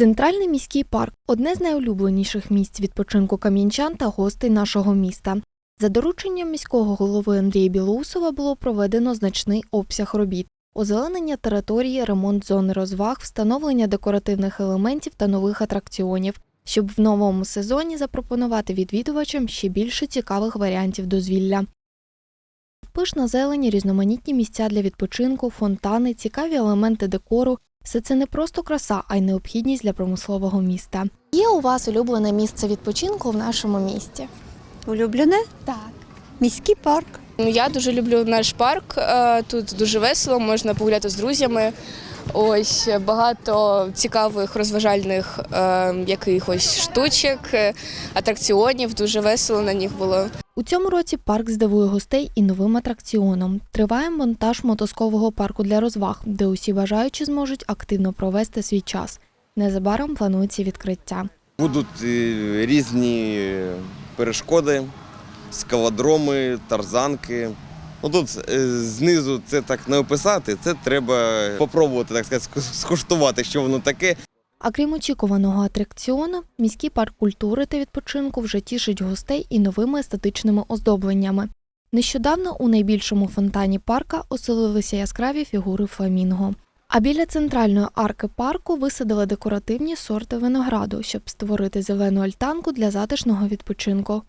Центральний міський парк одне з найулюбленіших місць відпочинку кам'янчан та гостей нашого міста. За дорученням міського голови Андрія Білоусова було проведено значний обсяг робіт: озеленення території, ремонт зони розваг, встановлення декоративних елементів та нових атракціонів, щоб в новому сезоні запропонувати відвідувачам ще більше цікавих варіантів дозвілля. Пишна зелені, різноманітні місця для відпочинку, фонтани, цікаві елементи декору все це не просто краса, а й необхідність для промислового міста. Є у вас улюблене місце відпочинку в нашому місті? Улюблене? Так. Міський парк. Ну, Я дуже люблю наш парк. е, Тут дуже весело, можна погуляти з друзями. Ось багато цікавих розважальних е, якихось штучок, е, атракціонів. Дуже весело на них було. У цьому році парк здивує гостей і новим атракціоном. Триває монтаж мотоскового парку для розваг, де усі бажаючі зможуть активно провести свій час. Незабаром планується відкриття. Будуть е, різні перешкоди, скалодроми, тарзанки. Ну тут е, знизу це так не описати, це треба попробувати, так сказати, скуштувати, що воно таке. А крім очікуваного атракціону, міський парк культури та відпочинку вже тішить гостей і новими естетичними оздобленнями. Нещодавно у найбільшому фонтані парка оселилися яскраві фігури фламінго. А біля центральної арки парку висадили декоративні сорти винограду, щоб створити зелену альтанку для затишного відпочинку.